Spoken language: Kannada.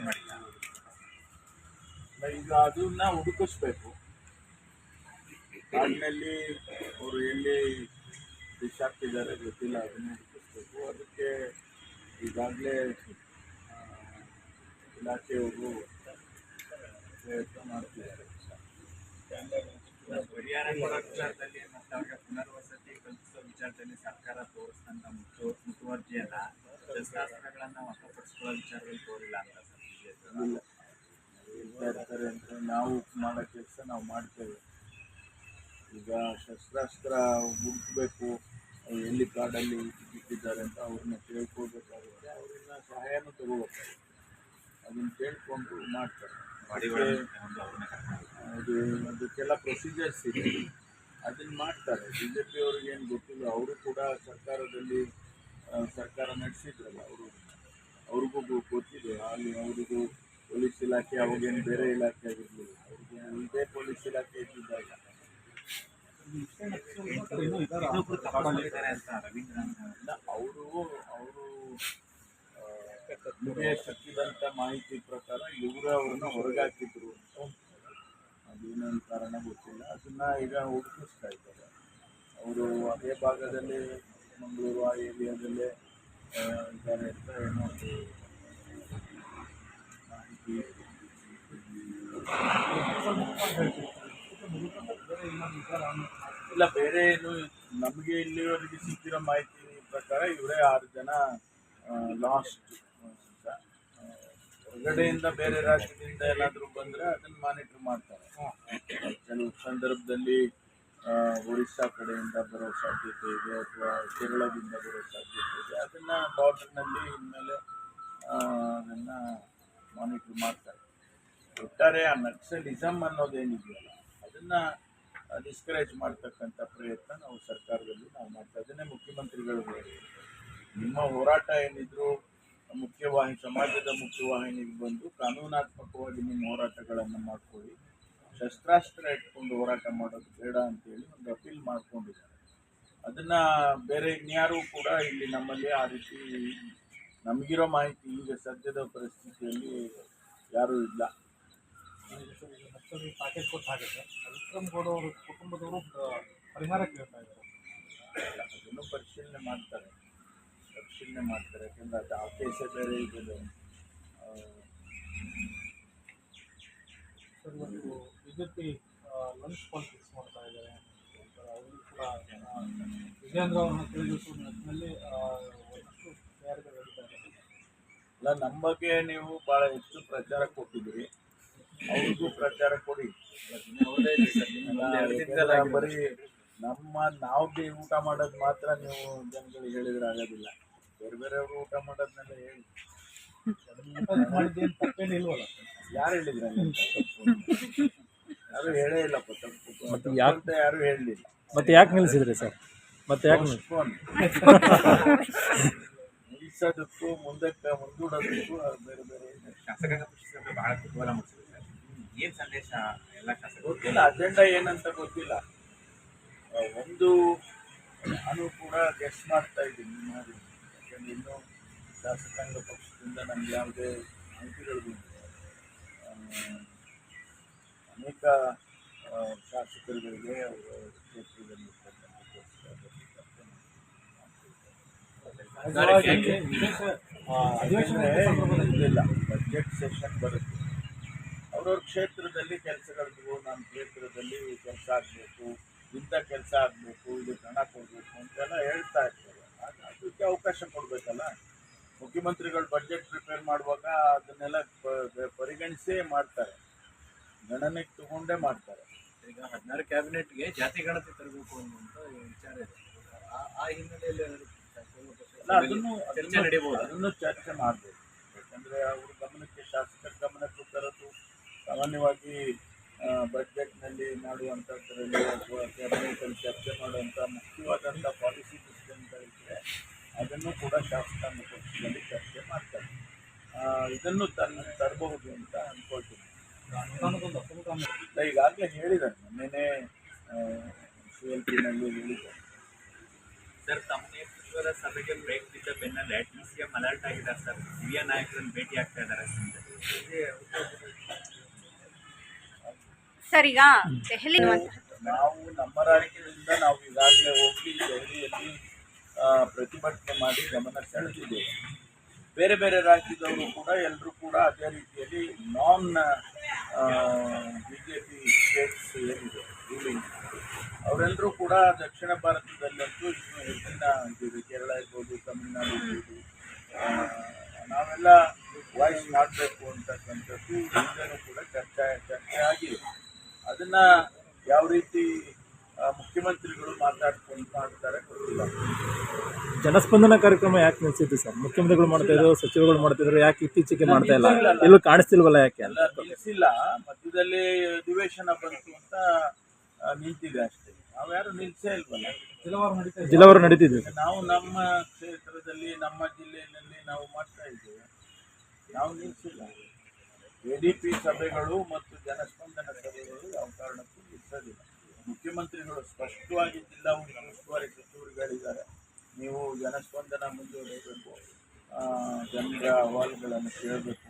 ಮಾಡಿಲ್ಲ ಈಗ ಅದನ್ನ ಹುಡುಕಿಸ್ಬೇಕು. ಕಾಡಿನಲ್ಲಿ ಅವರು ಎಲ್ಲಿ ಬಿಸಾಕ್ತಿದ್ದಾರೆ ಗೊತ್ತಿಲ್ಲ ಅದನ್ನ ಹುಡುಕಿಸ್ಬೇಕು. ಅದಕ್ಕೆ ಈಗಾಗಲೇ ಇಲಾಖೆಯವರು ಪ್ರಯತ್ನ ಮಾಡ್ತಿದ್ದಾರೆ. ಪರಿಹಾರ ಕೊಡೋ ವಿಚಾರದಲ್ಲಿ ಮತ್ತೆ ಅವ್ರಿಗೆ ಪುನರ್ವಸತಿ ಕಲ್ಪಿಸೋ ವಿಚಾರದಲ್ಲಿ ಸರ್ಕಾರ ತೋರಿಸಿದಂತ ಮುಖ್ಯ ಮುತುವರ್ಜಿಯನ್ನ ಶಸ್ತ್ರಾಸ್ತ್ರಗಳನ್ನ ವಶಪಡಿಸಿಕೊಳ್ಳೋ ವಿಚಾರದಲ್ಲಿ ತೋರಿಲ್ಲ ಅಂತ ಸರ್ BJP. ಇಲ್ಲ ಹೇಳ್ತಾ ಇರ್ತಾರೆ ಅಂತ ನಾವು ಮಾಡೋ ಕೆಲಸ ನಾವು ಮಾಡ್ತೇವೆ. ಈಗ ಶಸ್ತ್ರಾಸ್ತ್ರ ಹುಡುಕಬೇಕು ಎಲ್ಲಿ ಕಾಡಲ್ಲಿ ಬಿಟ್ಟಿದ್ದಾರೆ ಅಂತ ಅವ್ರನ್ನ ಕೇಳ್ಕೊಳ್ಬೇಕಾಗುತ್ತೆ. ಅವ್ರನ್ನ ಸಹಾಯನೂ ತಗೋಬೇಕಾಗುತ್ತೆ ಅದನ್ನು ಕೇಳ್ಕೊಂಡು ಮಾಡ್ತಾರೆ. ಅದು ಅದಕ್ಕೆಲ್ಲ ಪ್ರೊಸೀಜರ್ಸ್ ಇದೆ. ಅದನ್ನ ಮಾಡ್ತಾರೆ. ಬಿ ಜೆ ಪಿ ಅವ್ರಿಗೇನು ಗೊತ್ತಿಲ್ಲ. ಅವರು ಕೂಡ ಸರ್ಕಾರದಲ್ಲಿ ಸರ್ಕಾರ ನಡೆಸಿದ್ರಲ್ಲ ಅವರು. ಅವ್ರಿಗೂ ಗೊತ್ತಿದೆ. ಅಲ್ಲಿ ಅವರಿಗೂ ಪೊಲೀಸ್ ಇಲಾಖೆ ಅವಾಗೇನು ಬೇರೆ ಇಲಾಖೆ ಆಗಿರಲಿಲ್ಲ ಇದೇ ಪೊಲೀಸ್ ಇಲಾಖೆ ಇದ್ದಿದ್ದಾಗ. ಅವರು ಅವರು ನಿಮಗೆ ಸಿಕ್ಕಿದಂಥ ಮಾಹಿತಿ ಪ್ರಕಾರ ಇವರು ಅವ್ರನ್ನ ಹೊರಗಾಕಿದ್ರು ಅಂತ. ಅದೇನೇನು ಕಾರಣ ಗೊತ್ತಿಲ್ಲ. ಅದನ್ನ ಈಗ ಹುಡುಕಿಸ್ತಾ ಇದ್ದಾರೆ. ಅವರು ಅದೇ ಭಾಗದಲ್ಲಿ ಮಂಗಳೂರು, ಆ ಏರಿಯಾದಲ್ಲೇ ಇದ್ದಾರೆ ಅಂತ ಏನೋ ಇಲ್ಲ, ಬೇರೆ ಏನು, ನಮಗೆ ಇಲ್ಲಿವರೆಗೆ ಸಿಕ್ಕಿರೋ ಮಾಹಿತಿ ಪ್ರಕಾರ ಇವರೇ ಆರು ಜನ ಲಾಸ್ಟ್ ಹೊರಗಡೆಯಿಂದ ಬೇರೆ ರಾಜ್ಯದಿಂದ ಏನಾದರೂ ಬಂದರೆ ಅದನ್ನು ಮಾನಿಟರ್ ಮಾಡ್ತಾರೆ. ಕೆಲವು ಸಂದರ್ಭದಲ್ಲಿ ಒರಿಸ್ಸಾ ಕಡೆಯಿಂದ ಬರೋ ಸಾಧ್ಯತೆ ಇದೆ, ಅಥವಾ ಕೇರಳದಿಂದ ಬರೋ ಸಾಧ್ಯತೆ ಇದೆ. ಅದನ್ನು ಬಾರ್ಡರ್ನಲ್ಲಿ ಇನ್ಮೇಲೆ ಅದನ್ನು ಮಾನಿಟರ್ ಮಾಡ್ತಾರೆ. ಒಟ್ಟಾರೆ ಆ ನಕ್ಸಲಿಸಮ್ ಅನ್ನೋದೇನಿದೆಯಲ್ಲ, ಅದನ್ನ ಡಿಸ್ಕರೇಜ್ ಮಾಡ್ತಕ್ಕಂಥ ಪ್ರಯತ್ನ ನಾವು ಸರ್ಕಾರದಲ್ಲಿ ನಾವು ಮಾಡ್ತಾ ಅದನ್ನೇ ಮುಖ್ಯಮಂತ್ರಿಗಳು. ನಿಮ್ಮ ಹೋರಾಟ ಏನಿದ್ರು ಮುಖ್ಯವಾಹಿನಿ ಸಮಾಜದ ಮುಖ್ಯವಾಹಿನಿಗೆ ಬಂದು ಕಾನೂನಾತ್ಮಕವಾಗಿ ನಿಮ್ಮ ಹೋರಾಟಗಳನ್ನು ಮಾಡ್ಕೊಳ್ಳಿ. ಶಸ್ತ್ರಾಸ್ತ್ರ ಇಟ್ಕೊಂಡು ಹೋರಾಟ ಮಾಡೋದು ಬೇಡ ಅಂತೇಳಿ ಒಂದು ಅಪೀಲ್ ಮಾಡ್ಕೊಂಡಿದ್ದಾರೆ. ಅದನ್ನ ಬೇರೆ ಇನ್ಯಾರೂ ಕೂಡ ಇಲ್ಲಿ ನಮ್ಮಲ್ಲಿ ಆ ರೀತಿ ನಮಗಿರೋ ಮಾಹಿತಿ ಈಗ ಸದ್ಯದ ಪರಿಸ್ಥಿತಿಯಲ್ಲಿ ಯಾರೂ ಇಲ್ಲ. ಪ್ಯಾಕೇಜ್ ಕೊಟ್ಟು ಹಾಕಿದ್ರೆ ವಿಕ್ರಮ್ ಗೌಡ ಅವರ ಕುಟುಂಬದವರು ಪರಿಹಾರ ಕೇಳ್ತಾ ಇದ್ದಾರೆ. ಅದನ್ನು ಪರಿಶೀಲನೆ ಮಾಡ್ತಾರೆ. ಪರಿಶೀಲನೆ ಮಾಡ್ತಾರೆ. ಯಾಕಂದರೆ ಅದು ಆ ಕೇಸೇ ಬೇರೆ ಇದೆ ಸರ್ ಇವತ್ತು B J P lunch politics ಮಾಡ್ತಾ ಇದ್ದಾರೆ. ಅವರು ಕೂಡ ವಿಜೇಂದ್ರ ಅವರನ್ನು ಕೇಳಿದ ನಿಟ್ಟಿನಲ್ಲಿ ಒಂದಷ್ಟು ಅಲ್ಲ ನಮ್ಮ ಬಗ್ಗೆ ನೀವು ಭಾಳ ಹೆಚ್ಚು ಪ್ರಚಾರ ಕೊಟ್ಟಿದ್ದೀರಿ. ಅವ್ರಿಗೂ ಪ್ರಚಾರ ಕೊಡಿ. ಬರೀ ನಮ್ಮ ನಾವು ಬಿ ಊಟ ಮಾಡೋದು ಮಾತ್ರ ನೀವು ಜನಗಳಿಗೆ ಹೇಳಿದ್ರೆ ಆಗೋದಿಲ್ಲ. ಬೇರೆ ಬೇರೆಯವರು ಊಟ ಮಾಡೋದನ್ನೆಲ್ಲ ಹೇಳಿ. ಊಟ ಮಾಡಿದ್ದೇನು ತಪ್ಪೇನು ಇಲ್ವಲ್ಲ ಯಾರು ಹೇಳಿದ್ರ ಯಾರು ಹೇಳೇ ಇಲ್ಲಪ್ಪ ತಪ್ಪು ಮತ್ತೆ ತಪ್ಪು ಯಾರು ಹೇಳಲಿಲ್ಲ. ಮತ್ತೆ ಯಾಕೆ ನಿಲ್ಲಿಸಿದ್ರಿ ಸರ್? ಮತ್ತೆ ಯಾಕೆ ನಿಲ್ಸಿ ಫೋನ್ ನಿಲ್ಸೋದಕ್ಕೂ ಮುಂದಕ್ಕೆ ಮುಂದೂಡೋದಕ್ಕೂ ಬೇರೆ ಬೇರೆ ಶಾಸಕಾಂಗ ಪಕ್ಷಕ್ಕೆ ಬಹಳ ಕುತೂಹಲ ಮೂಡಿಸಿದೆ ಸರ್. ಏನ್ ಸಂದೇಶ ಎಲ್ಲ ಶಾಸಕರು ಗೊತ್ತಿಲ್ಲ ಅಜೆಂಡಾ ಏನಂತ ಗೊತ್ತಿಲ್ಲ. ಒಂದು ನಾನು ಕೂಡ ಗೆಸ್ಟ್ ಮಾಡ್ತಾ ಇದ್ದೀನಿ ಮಾಡಿ ಯಾಕಂದ್ರೆ ಇನ್ನೂ ಶಾಸಕಾಂಗ ಪಕ್ಷದಿಂದ ನಮ್ಗೆ ಯಾವುದೇ ಮಾಹಿತಿಗಳು ಬಂದಿದೆ ಅನೇಕ ಶಾಸಕರುಗಳಿಗೆ ಅವರು ಕ್ಷೇತ್ರದಲ್ಲಿ ಬಜೆಟ್ ಸೆಷನ್ ಬರುತ್ತೆ. ಅವ್ರವ್ರ ಕ್ಷೇತ್ರದಲ್ಲಿ ಕೆಲಸಗಳಿದ್ವು ನಮ್ಮ ಕ್ಷೇತ್ರದಲ್ಲಿ ಕೆಲಸ ಆಗಬೇಕು ಇಂಥ ಕೆಲಸ ಆಗಬೇಕು ಇದಕ್ಕೆ ಹಣ ಕೊಡಬೇಕು ಅಂತೆಲ್ಲ ಹೇಳ್ತಾ ಇರ್ತಾರೆ ಅದಕ್ಕೆ ಅವಕಾಶ ಕೊಡಬೇಕಲ್ಲ. ಮುಖ್ಯಮಂತ್ರಿಗಳು ಬಜೆಟ್ ಪ್ರಿಪೇರ್ ಮಾಡುವಾಗ ಅದನ್ನೆಲ್ಲ ಪರಿಗಣಿಸೇ ಮಾಡ್ತಾರೆ. ಗಣನೆಗೆ ತಗೊಂಡೇ ಮಾಡ್ತಾರೆ. ಈಗ ಹದಿನಾರು ಕ್ಯಾಬಿನೆಟ್ಗೆ ಜಾತಿ ಗಣತಿ ತರಬೇಕು ಅನ್ನುವಂಥ ವಿಚಾರ ಇದೆ. ಆ- ಆ ಹಿನ್ನೆಲೆಯಲ್ಲಿ ಅದನ್ನು ಚರ್ಚೆ ನಡೆಯಬಹುದು ಅದನ್ನು ಚರ್ಚೆ ಮಾಡಬೇಕು ಯಾಕಂದರೆ ಅವರು ಗಮನಕ್ಕೆ ಶಾಸಕರ ಗಮನಕ್ಕೆ ತರೋದು ಸಾಮಾನ್ಯವಾಗಿ ಬಜೆಟ್ನಲ್ಲಿ ಮಾಡುವಂಥದ್ರಲ್ಲಿ ಅಥವಾ ಕ್ಯಾಬಿನೆಟಲ್ಲಿ ಚರ್ಚೆ ಮಾಡುವಂಥ ಮುಖ್ಯವಾದಂಥ ಪಾಲಿಸಿ ಡಿಸಿಷನ್ಗಳಿದ್ರೆ ಅದನ್ನು ಕೂಡ ಶಾಸಕ ಪಕ್ಷದಲ್ಲಿ ಚರ್ಚೆ ಮಾಡ್ತಾರೆ. ಇದನ್ನು ತನ್ನ ತರಬಹುದು ಅಂತ ಅಂದ್ಕೊಳ್ತೀನಿ ಈಗಾಗಲೇ ಹೇಳಿದ್ದಾರೆ. ನಿನ್ನೆ ಸಿ ಎಲ್ ಪಿನಲ್ಲಿ ಹೇಳಿದ್ದಾರೆ. ಸರ್ ತಮ್ಮ ಮಹತ್ವದ ಸಭೆಗೆ ಬ್ರೇಕ್ ಬಿದ್ದ ಬೆನ್ನಲ್ಲೇ ಡಿ ಸಿ ಎಂ ಅಲರ್ಟ್ ಆಗಿದ್ದಾರೆ ಸರ್. ಹಿರಿಯ ನಾಯಕರನ್ನು ಭೇಟಿ ಆಗ್ತಾ ಇದ್ದಾರೆ ಸರ್. ಈಗ ದೆಹಲಿ ನಾವು ನಮ್ಮ ರಾಜ್ಯದಿಂದ ನಾವು ಈಗಾಗಲೇ ಹೋಗಿ ದೆಹಲಿಯಲ್ಲಿ ಪ್ರತಿಭಟನೆ ಮಾಡಿ ಗಮನ ಸೆಳೆದಿದ್ದೇವೆ. ಬೇರೆ ಬೇರೆ ರಾಜ್ಯದವರು ಕೂಡ ಎಲ್ಲರೂ ಕೂಡ ಅದೇ ರೀತಿಯಲ್ಲಿ non B J P states ಏನಿದೆ ರೂಲಿಂಗ್ ಅವರೆಲ್ಲರೂ ಕೂಡ ದಕ್ಷಿಣ ಭಾರತದಲ್ಲಂತೂ ಹೆಚ್ಚಿನ ಇದಿದೆ ಕೇರಳ ಇರ್ಬೋದು ತಮಿಳುನಾಡು ಇರ್ಬೋದು. ನಾವೆಲ್ಲ ವಾಯ್ಸ್ ಮಾಡಬೇಕು ಅಂತಕ್ಕಂಥದ್ದು ಹಿಂದೆನೂ ಕೂಡ ಚರ್ಚೆ ಚರ್ಚೆ ಆಗಿದೆ. ಅದನ್ನ ಯಾವ ರೀತಿ ಮುಖ್ಯಮಂತ್ರಿಗಳು ಮಾತಾಡ್ಕೊಂಡು ಮಾಡ್ತಾರೆ ಗೊತ್ತಿಲ್ಲ. ಜನಸ್ಪಂದನ ಕಾರ್ಯಕ್ರಮ ಯಾಕೆ ನಿಲ್ಸಿದ್ದು ಸರ್? ಮುಖ್ಯಮಂತ್ರಿಗಳು ಮಾಡ್ತಾ ಇದ್ರು ಸಚಿವರುಗಳು ಮಾಡ್ತಿದ್ರು ಯಾಕೆ ಇತ್ತೀಚೆಗೆ ಮಾಡ್ತಾ ಇಲ್ಲ? ಎಲ್ಲೂ ಕಾಣಿಸ್ತಿಲ್ವಲ್ಲ ಯಾಕೆ ಅಲ್ಲ ನಿಲ್ಲಿಸಿಲ್ಲ ಮಧ್ಯದಲ್ಲಿ ಅಧಿವೇಶನ ಬಂತು ಅಂತ ನಿಂತಿದೆ ಅಷ್ಟೇ. ಯಾರು ನಿಲ್ಸೇ ಇಲ್ವಲ್ಲ? ಕೆಲವರು ನಡೀತಾ ಇದೆ. ಜಿಲ್ಲವರು ನಾವು ನಮ್ಮ ಕ್ಷೇತ್ರದಲ್ಲಿ ನಮ್ಮ ಜಿಲ್ಲೆಯಲ್ಲಿ ನಾವು ಮಾಡ್ತಾ ಇದ್ದೇವೆ. ನಾವು ನಿಲ್ಸಿಲ್ಲ. ಎ ಡಿ ಪಿ ಸಭೆಗಳು ಮತ್ತು ಜನಸ್ಪಂದನ ಸಭೆಗಳು ಯಾವ ಕಾರಣಕ್ಕೂ ನಿಲ್ಲಿಸಲಿಲ್ಲ ಮುಖ್ಯಮಂತ್ರಿಗಳು ಸ್ಪಷ್ಟವಾಗಿ ಜಿಲ್ಲಾ ಉಸ್ತುವಾರಿ ಸಚಿವರು ಹೇಳಿದ್ದಾರೆ ನೀವು ಜನಸ್ಪಂದನ ಮುಂದುವರಿಸಬೇಕು ಜನರ ಅಹವಾಲುಗಳನ್ನು ಕೇಳಬೇಕು.